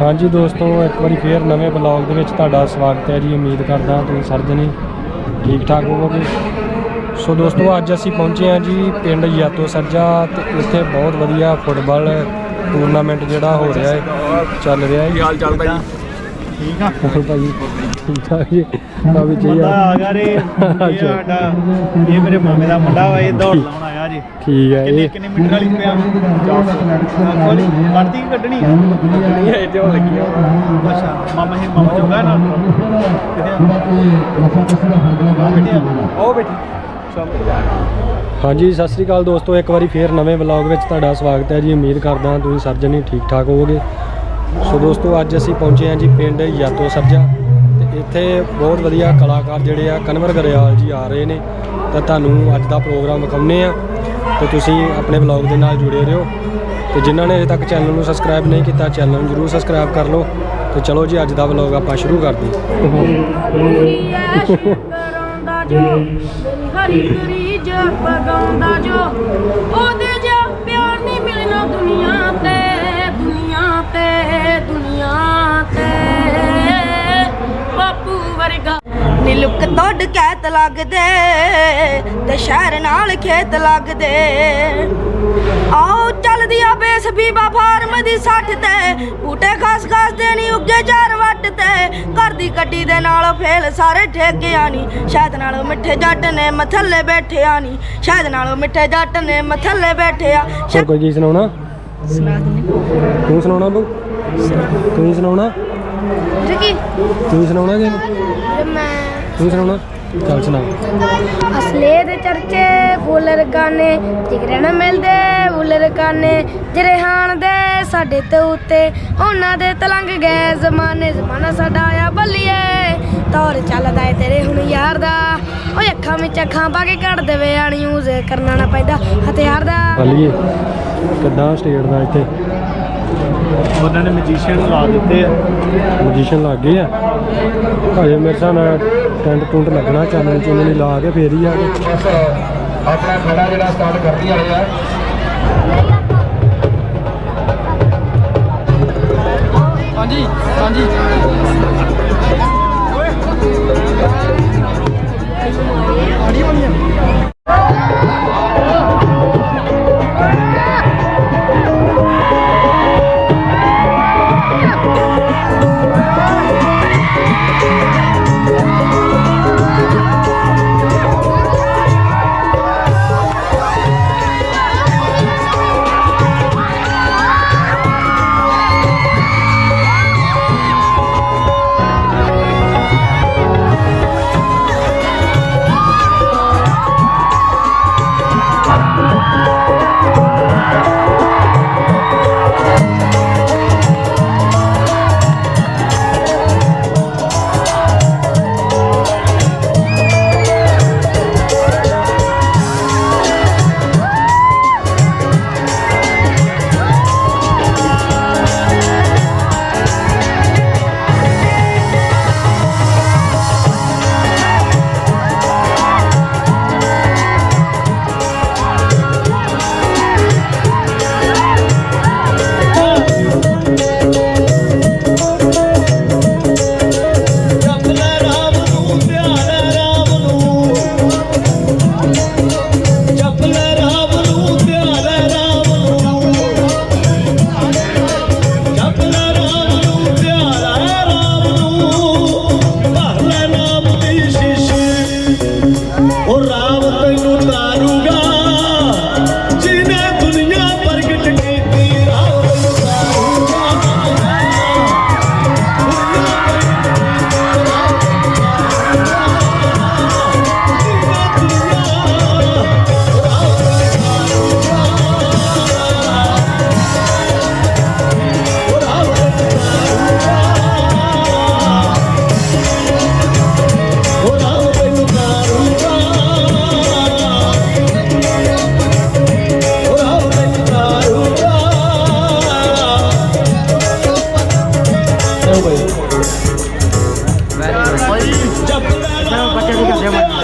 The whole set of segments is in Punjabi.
ਹਾਂਜੀ ਦੋਸਤੋ ਇੱਕ ਵਾਰੀ ਫੇਰ ਨਵੇਂ ਬਲੌਗ ਦੇ ਵਿੱਚ ਤੁਹਾਡਾ ਸਵਾਗਤ ਹੈ ਜੀ। ਉਮੀਦ ਕਰਦਾ ਤੁਸੀਂ ਸਾਰੇ ਜਣੇ ਠੀਕ ਠਾਕ ਹੋਵੋਗੇ। ਸੋ ਦੋਸਤੋ ਅੱਜ ਅਸੀਂ ਪਹੁੰਚੇ ਹਾਂ ਜੀ ਪਿੰਡ ਯਾਤੋ ਸਰਜਾ ਤੇ ਇੱਥੇ ਬਹੁਤ ਵਧੀਆ ਫੁੱਟਬਾਲ ਟੂਰਨਾਮੈਂਟ ਜਿਹੜਾ ਹੋ ਰਿਹਾ ਹੈ ਚੱਲ ਰਿਹਾ ਹੈ। ਹਾਲ ਚਾਲ ਭਾਈ? ਠੀਕ ਆ। ਹੋਰ ਭਾਈ? ਠੀਕ ਠਾਕ ਜੀ। ਆ ਵੀ ਜੀ ਆ ਗਿਆ ਰੇ ਇਹ ਸਾਡਾ। ਇਹ ਮੇਰੇ ਮਾਮੇ ਦਾ ਮੁੰਡਾ ਵਾ ਇਹ ਦੌੜ ਲਾਉਣ ਆਇਆ ਜੀ। ਠੀਕ ਹੈ ਇਹ। ਕਿੰਨੇ ਮੀਟਰ ਵਾਲੀ ਪਿਆ? ਕੋਲੀ ਕੱਢਦੀ ਕਿ ਕੱਢਣੀ ਆ? ਨਹੀਂ ਹੈ ਤੇ ਉਹ ਲੱਗੀ ਆ। ਅੱਛਾ ਮਾਮਾ ਹੀ ਮਾਮਾ ਚੋਗਾ ਨਾ? ਕਿਤੇ ਆ? ਬੈਠੇ ਆ। ਉਹ ਬੈਠੀ। ਹਾਂਜੀ ਸਤਿ ਸ੍ਰੀ ਅਕਾਲ ਦੋਸਤੋ ਇੱਕ ਵਾਰੀ ਫੇਰ ਨਵੇਂ ਵਲੌਗ ਵਿੱਚ ਤੁਹਾਡਾ ਸਵਾਗਤ ਹੈ ਜੀ। ਉਮੀਦ ਕਰਦਾ ਹਾਂ ਤੁਸੀਂ ਸਾਰੇ ਜਣੇ ਠੀਕ ਠਾਕ ਹੋਵੋਗੇ। ਸੋ ਦੋਸਤੋ ਅੱਜ ਅਸੀਂ ਪਹੁੰਚੇ ਹਾਂ ਜੀ ਪਿੰਡ ਯਾਤੋ ਸਰਜਾ ਇੱਥੇ ਬਹੁਤ ਵਧੀਆ ਕਲਾਕਾਰ ਜਿਹੜੇ ਆ, ਕਨਵਰ ਗਰੇਵਾਲ ਜੀ ਆ ਰਹੇ ਨੇ। ਤਾਂ ਤੁਹਾਨੂੰ ਅੱਜ ਦਾ ਪ੍ਰੋਗਰਾਮ ਵਿਖਾਉਂਦੇ ਆ ਤੇ ਤੁਸੀਂ ਆਪਣੇ ਵਲੌਗ ਦੇ ਨਾਲ ਜੁੜੇ ਰਹੋ। ਤੇ ਜਿਨ੍ਹਾਂ ਨੇ ਅਜੇ ਤੱਕ ਚੈਨਲ ਨੂੰ ਸਬਸਕ੍ਰਾਈਬ ਨਹੀਂ ਕੀਤਾ, ਚੈਨਲ ਨੂੰ ਜਰੂਰ ਸਬਸਕ੍ਰਾਈਬ ਕਰ ਲਓ। ਤੇ ਚਲੋ ਜੀ, ਅੱਜ ਦਾ ਵਲੌਗ ਆਪਾਂ ਸ਼ੁਰੂ ਕਰਦੇ ਹਾਂ। ਕਰਾਉਂਦਾ ਹਰੀ ਕਰੀ ਜਪਗਾਉਂਦਾ ਜੋ। ਉਹਦੇ ਲੁੱਕ ਤੋੜ ਕੈਤ ਲੱਗਦੇ ਤੇ ਸ਼ਹਿਰ ਨਾਲ ਖੇਤ ਲੱਗਦੇ। ਆਓ ਚੱਲਦੀ ਆ ਬੇਸ ਬੀਬਾ ਫਾਰਮ ਦੀ ਸੱਠ ਤੇ ਬੂਟੇ ਖਾਸ ਖਾਸ ਦੇ ਨਹੀਂ ਉੱਗੇ ਚਾਰ ਵੱਟ ਤੇ। ਘਰ ਦੀ ਗੱਡੀ ਦੇ ਨਾਲ ਫੇਲ ਸਾਰੇ ਠੇਕਿਆ ਨਹੀਂ ਸ਼ਾਇਦ ਨਾਲੋਂ ਮਿੱਠੇ ਜੱਟ ਨੇ ਮਥੱਲੇ ਬੈਠਿਆ ਨਹੀਂ ਸ਼ਾਇਦ ਨਾਲੋਂ ਮਿੱਠੇ ਜੱਟ ਨੇ ਮਥੱਲੇ ਬੈਠਿਆ। ਹੋਰ ਕੋਈ ਕੀ ਸੁਣਾਉਣਾ? ਸੁਣਾ ਦਿੰਦੇ। ਤੂੰ ਸੁਣਾਉਣਾ ਬੂ ਤੂੰ ਸੁਣਾਉਣਾ? ਜੀ ਤੂੰ ਸੁਣਾਉਣਾ ਕਿ ਮੈਂ ਤੂੰ ਸੁਣਾਉਣਾ? ਚੱਲ ਸੁਣਾ। ਅਸਲੇ ਦੇ ਚਰਚੇ ਫੁੱਲਰ ਗਾਨੇ ਜਿਗਰੇ ਨਾ ਮਿਲਦੇ ਫੁੱਲਰ ਗਾਨੇ ਜਰਹਾਨ ਦੇ ਸਾਡੇ ਤੇ ਉੱਤੇ। ਉਹਨਾਂ ਦੇ ਤਲੰਗ ਗਏ ਜ਼ਮਾਨੇ ਜ਼ਮਾਨਾ ਸਾਡਾ ਆਇਆ ਬੱਲੀਏ। ਤੌਰ ਚੱਲਦਾ ਏ ਤੇਰੇ ਹੁਣ ਯਾਰ ਦਾ। ਓਏ ਅੱਖਾਂ ਵਿੱਚ ਅੱਖਾਂ ਪਾ ਕੇ ਕੱਢ ਦੇਵੇ ਆ ਯੂਜ਼ ਕਰਨਾ ਨਾ ਪੈਂਦਾ ਹਥਿਆਰ ਦਾ। ਹਾਲੀਏ ਕਿੱਦਾਂ ਸਟੇਟ ਦਾ ਇੱਥੇ। ਉਹਨਾਂ ਨੇ ਮੈਜੀਸ਼ੀਅਨ ਲਾ ਦਿੱਤੇ ਆ। ਪੋਜੀਸ਼ਨ ਲੱਗ ਗਏ ਆ? ਹਜੇ ਮੇਰੇ ਹਿਸਾਬ ਨਾਲ ਟੈਂਟ ਟੁੰਟ ਲੱਗਣਾ ਚਾਨਣ ਚ ਨਹੀਂ ਲਾ ਕੇ ਫੇਰ ਹੀ ਆ ਕੇ ਆਪਣਾ ਖੜਾ ਜਿਹੜਾ ਸਟਾਰਟ ਕਰਦੀ ਵਾਲੇ ਆ। ਹਾਂਜੀ ਹਾਂਜੀ। ਜਪਲੇ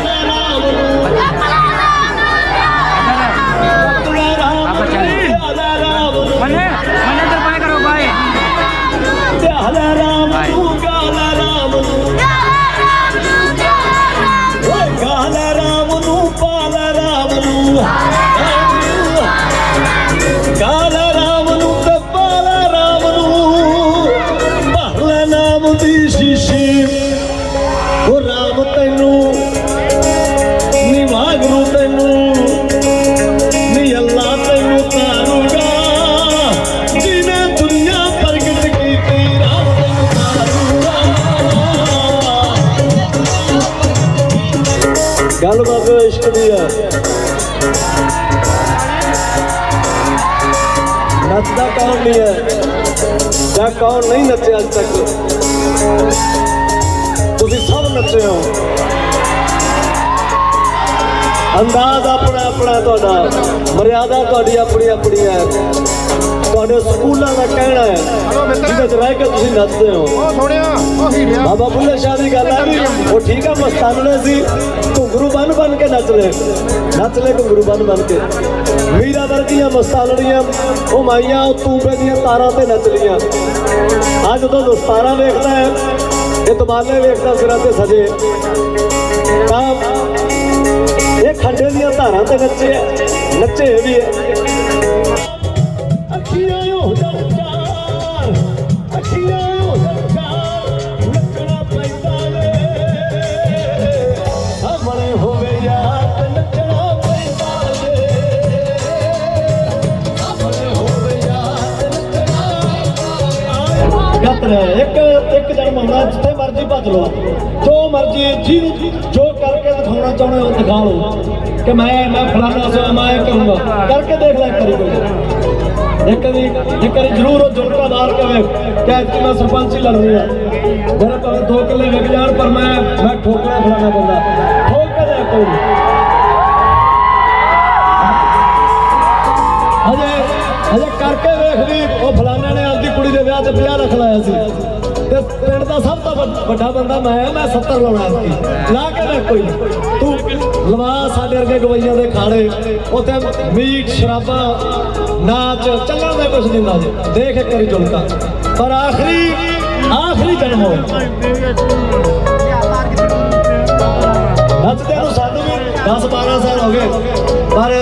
ਵੀ ਨੱਚਦਾ ਹੈ। ਜਾਂ ਕੌਣ ਨਹੀਂ ਨੱਚਿਆ ਅੱਜ ਤੱਕ? ਤੁਸੀਂ ਸਭ ਨੱਚੇ ਹੋ। ਅੰਦਾਜ਼ ਆਪਣਾ ਆਪਣਾ ਤੁਹਾਡਾ। ਮਰਿਆਦਾ ਤੁਹਾਡੀ ਆਪਣੀ ਆਪਣੀ ਹੈ। ਤੁਹਾਡੇ ਸਕੂਲਾਂ ਦਾ ਕਹਿਣਾ ਹੈ। ਜਿਹਦੇ ਚ ਰਹਿ ਕੇ ਤੁਸੀਂ ਨੱਚਦੇ ਹੋ। ਬਾਬਾ ਬੁੱਲੇ ਸ਼ਾਹ ਦੀ ਗੱਲ ਆ ਵੀ ਉਹ ਠੀਕ ਆ ਮਸਤਾਨਲੇ ਸੀ। ਘੁੰਗਰੂ ਬਨ ਬਨ ਕੇ ਨੱਚ ਲੈ ਨੱਚ ਲੈ ਘੁੰਗਰੂ ਬਨ ਬਨ ਕੇ। ਮੀਰਾ ਵਰਗੀਆਂ ਮਸਤਾਨੜੀਆਂ ਉਹ ਮਾਈਆਂ ਉਹ ਤੂਬੇ ਦੀਆਂ ਤਾਰਾਂ ਤੇ ਨੱਚ ਲੀਆਂ ਅੱਜ ਜਦੋਂ ਦਸਤਾਰਾਂ ਵੇਖਦਾ ਹੈ ਇਹ ਤਮਾਲੇ ਵੇਖਦਾ ਸਿਰਾਂ ਤੇ ਸਜੇ। ਤਾਂ ਇਹ ਖੰਡੇ ਦੀਆਂ ਧਾਰਾਂ ਤੇ ਨੱਚੇ ਆ, ਨੱਚੇ ਵੀ ਹੈ। ਨੱਚਣਾ ਗਤਰ ਇੱਕ ਇੱਕ ਜਨਮ ਆਉਣਾ ਜਿੱਥੇ ਮਰਜ਼ੀ ਭੱਜ ਲਓ। ਜੋ ਮਰਜ਼ੀ ਜੀ ਜੋ ਕਰਕੇ ਦਿਖਾਉਣਾ ਚਾਹੁੰਦੇ ਹੋ, ਦਿਖਾ ਲਓ। ਕਿ ਮੈਂ ਮੈਂ ਫਲਾਣਾ ਸੋ, ਮੈਂ ਇਹ ਕਰੂੰਗਾ। ਕਰਕੇ ਦੇਖ ਲੈ ਕਰੀ ਕੋਈ। ਇੱਕ ਵਾਰੀ ਇੱਕ ਵਾਰੀ ਜ਼ਰੂਰ ਉਹ ਜੁਲਕਾ ਮਾਰ ਕੇ ਵੇਖ। ਕਿ ਅੱਜ ਮੈਂ ਸਰਪੰਚੀ ਲੜਨੀ ਆ। ਮੇਰੇ ਭਾਵੇਂ ਦੋ ਕਿੱਲੇ ਵਿਕ ਜਾਣ, ਪਰ ਮੈਂ ਮੈਂ ਠੋਕਣਾ ਫਲਾਣਾ ਬੰਦਾ। ਠੋਕ ਕੇ ਦੇਖ ਕੋਈ। ਹਜੇ ਹਜੇ ਕਰਕੇ ਵੇਖ ਵੀ ਉਹ ਫਲਾਣੇ ਨੇ ਕੁੜੀ ਦੇ ਵਿਆਹ ਤੇ 50 ਲੱਖ ਲਾਇਆ ਸੀ। ਤੇ ਪਿੰਡ ਦਾ ਸਭ ਤੋਂ ਵੱਡਾ ਬੰਦਾ ਮੈਂ ਆ ਮੈਂ 70 ਲਾਉਣਾ ਸੀ। ਲਾ ਕੇ ਵੇਖ ਕੋਈ ਤੂੰ ਲਵਾ ਸਾਡੇ ਵਰਗੇ ਗਵਈਆਂ ਦੇ ਖਾੜੇ। ਉੱਥੇ ਮੀਟ, ਸ਼ਰਾਬਾਂ, ਨਾਚ, ਚੱਲਣ ਦਾ ਕੁਝ ਨਹੀਂ ਹੁੰਦਾ ਦੇਖ ਇੱਕ ਵਾਰੀ ਜੁਲਕਾ ਪਰ ਆਖਰੀ ਆਖਰੀ ਜਨਮ ਹੋ ਨੱਚਦੇ ਨੂੰ ਸਾਨੂੰ ਵੀ 10 12 ਸਾਲ ਹੋ ਗਏ। ਪਰ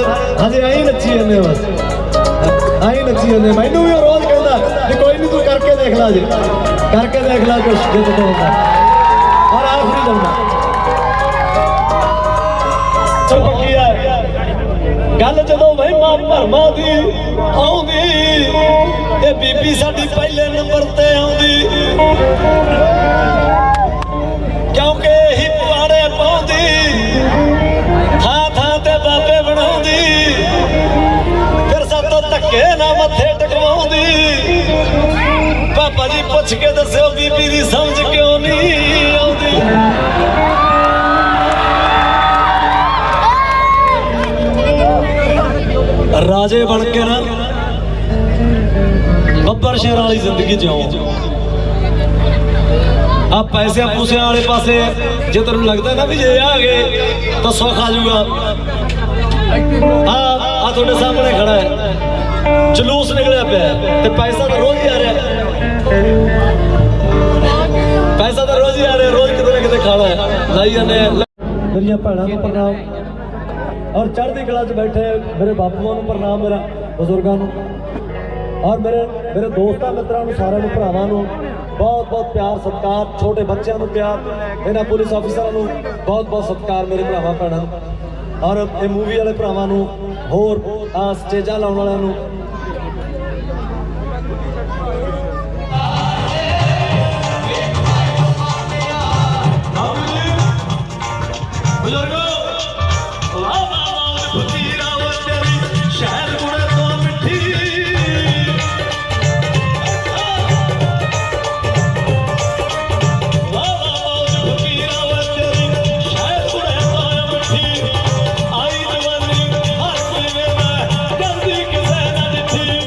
ਹਜੇ ਐਂ ਨੱਚੀ ਜਾਂਦੇ ਬਸ ਐਂ ਨੱਚੀ ਜਾਂਦੇ ਮੈਨੂੰ ਵੀ ਦੇਖ ਲੈ ਜੇ। ਕਰਕੇ ਦੇਖ ਲਾ ਕੁਛ ਜੇ ਤੂੰ ਹੁੰਦਾ। ਪਰ ਆਖਰੀ ਜੰਮਾ ਚਲ ਪੱਕੀ ਆ ਗੱਲ ਜਦੋਂ ਵਹਿਮਾਂ ਭਰਮਾਂ ਦੀ ਆਉਂਦੀ ਇਹ ਬੀਬੀ ਸਾਡੀ ਪਹਿਲੇ ਨੰਬਰ ਤੇ ਆਉਂਦੀ। ਕਿਉਂਕਿ ਇਹੀ ਪੁਆੜੇ ਪਾਉਂਦੀ ਥਾਂ ਥਾਂ ਤੇ ਬਾਬੇ ਬਣਾਉਂਦੀ। ਫਿਰ ਸਭ ਤੋਂ ਧੱਕੇ ਨਾ ਮੱਥੇ ਪਾਪਾ ਪੁੱਛ ਕੇ ਦੱਸਿਓ, ਬੀਬੀ ਦੀ ਸਮਝ ਕਿਉਂ ਨਹੀਂ ਆਉਂਦੀ? ਰਾਜੇ ਬਣ ਕੇ ਨਾ, ਬੱਬਰ ਸ਼ੇਰ ਵਾਲੀ ਜ਼ਿੰਦਗੀ ਜਿਉਂ। ਆ ਪੈਸੇ ਪੂਸਿਆਂ ਵਾਲੇ ਪਾਸੇ, ਜੇ ਤੈਨੂੰ ਲੱਗਦਾ ਨਾ ਵੀ ਜੇ ਆ ਗਏ, ਤਾਂ ਸੁੱਖ ਆ ਜਾਊਗਾ। ਆ ਆ ਤੁਹਾਡੇ ਸਾਹਮਣੇ ਖੜਾ ਹੈ। ਜਲੂਸ ਨਿਕਲਿਆ ਪਿਆ ਤੇ ਪੈਸਾ ਤਾਂ ਰੋਜ਼ ਹੀ ਆ ਰਿਹਾ ਪੈਸਾ ਤਾਂ ਰੋਜ਼ ਹੀ ਆ ਰਿਹਾ, ਰੋਜ਼ ਕਿਤੇ ਨਾ ਕਿਤੇ ਖਾਣਾ ਹੈ। ਲਾਈ ਜਾਂਦੇ ਆ। ਮੇਰੀਆਂ ਭੈਣਾਂ ਨੂੰ ਪ੍ਰਣਾਮ। ਔਰ ਚੜ੍ਹਦੀ ਕਲਾ 'ਚ ਬੈਠੇ ਮੇਰੇ ਬਾਪੂਆਂ ਨੂੰ ਪ੍ਰਣਾਮ ਮੇਰਾ, ਬਜ਼ੁਰਗਾਂ ਨੂੰ। ਔਰ ਮੇਰੇ ਮੇਰੇ ਦੋਸਤਾਂ, ਮਿੱਤਰਾਂ ਨੂੰ, ਸਾਰਿਆਂ ਨੂੰ, ਭਰਾਵਾਂ ਨੂੰ ਬਹੁਤ ਬਹੁਤ ਪਿਆਰ, ਸਤਿਕਾਰ। ਛੋਟੇ ਬੱਚਿਆਂ ਨੂੰ ਪਿਆਰ, ਇਹਨਾਂ ਪੁਲਿਸ ਅਫਸਰਾਂ ਨੂੰ ਬਹੁਤ ਬਹੁਤ ਸਤਿਕਾਰ ਮੇਰੇ ਭਰਾਵਾਂ, ਭੈਣਾਂ ਨੂੰ। ਔਰ ਇਹ ਮੂਵੀ ਵਾਲੇ ਭਰਾਵਾਂ ਨੂੰ ਹੋਰ ਆ ਸਟੇਜਾਂ ਲਾਉਣ ਵਾਲਿਆਂ ਨੂੰ